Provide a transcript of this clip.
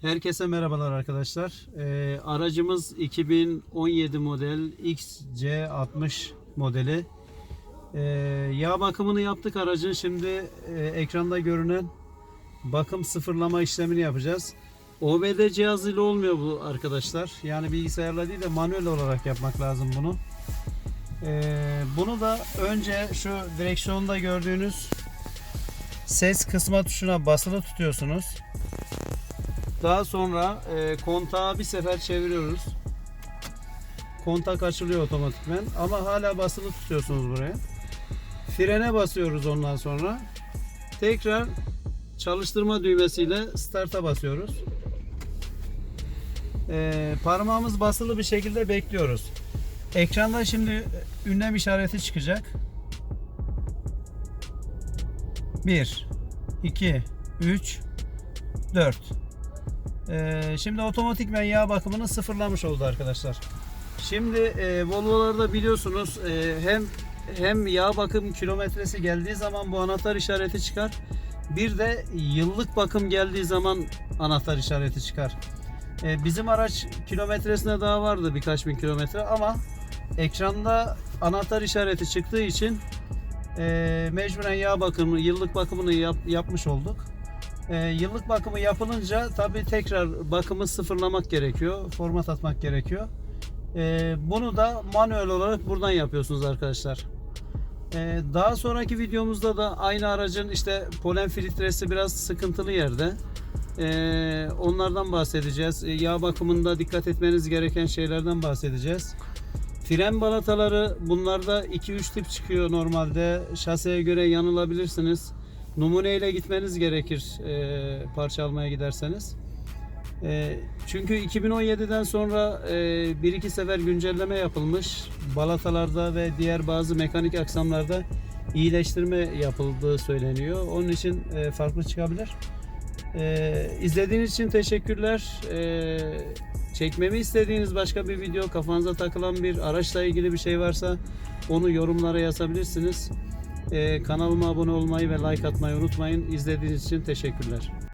Herkese merhabalar arkadaşlar. Ee, aracımız 2017 model XC60 modeli. Ee, yağ bakımını yaptık aracın. Şimdi e, ekranda görünen bakım sıfırlama işlemini yapacağız. OBD cihazıyla olmuyor bu arkadaşlar. Yani bilgisayarla değil de manuel olarak yapmak lazım bunu. Ee, bunu da önce şu direksiyonda gördüğünüz ses kısma tuşuna basılı tutuyorsunuz. Daha sonra e, kontağı bir sefer çeviriyoruz. Kontak açılıyor otomatikmen ama hala basılı tutuyorsunuz buraya. Frene basıyoruz ondan sonra. Tekrar çalıştırma düğmesiyle start'a basıyoruz. E, parmağımız basılı bir şekilde bekliyoruz. Ekranda şimdi ünlem işareti çıkacak. 1 2 3 4 ee, şimdi otomatikmen yağ bakımını sıfırlamış oldu arkadaşlar. Şimdi e, Volvo'larda biliyorsunuz e, hem hem yağ bakım kilometresi geldiği zaman bu anahtar işareti çıkar. Bir de yıllık bakım geldiği zaman anahtar işareti çıkar. E, bizim araç kilometresine daha vardı birkaç bin kilometre ama ekranda anahtar işareti çıktığı için e, mecburen yağ bakımı, yıllık bakımını yap- yapmış olduk. E, yıllık bakımı yapılınca tabii tekrar bakımı sıfırlamak gerekiyor. Format atmak gerekiyor. E, bunu da manuel olarak buradan yapıyorsunuz arkadaşlar. E, daha sonraki videomuzda da aynı aracın işte polen filtresi biraz sıkıntılı yerde. E, onlardan bahsedeceğiz. E, yağ bakımında dikkat etmeniz gereken şeylerden bahsedeceğiz. Fren balataları bunlarda 2-3 tip çıkıyor normalde. Şaseye göre yanılabilirsiniz. Numuneyle gitmeniz gerekir e, parça almaya giderseniz. E, çünkü 2017'den sonra e, bir iki sefer güncelleme yapılmış. Balatalarda ve diğer bazı mekanik aksamlarda iyileştirme yapıldığı söyleniyor. Onun için e, farklı çıkabilir. E, izlediğiniz için teşekkürler. E, çekmemi istediğiniz başka bir video, kafanıza takılan bir araçla ilgili bir şey varsa onu yorumlara yazabilirsiniz. Ee, kanalıma abone olmayı ve like atmayı unutmayın. İzlediğiniz için teşekkürler.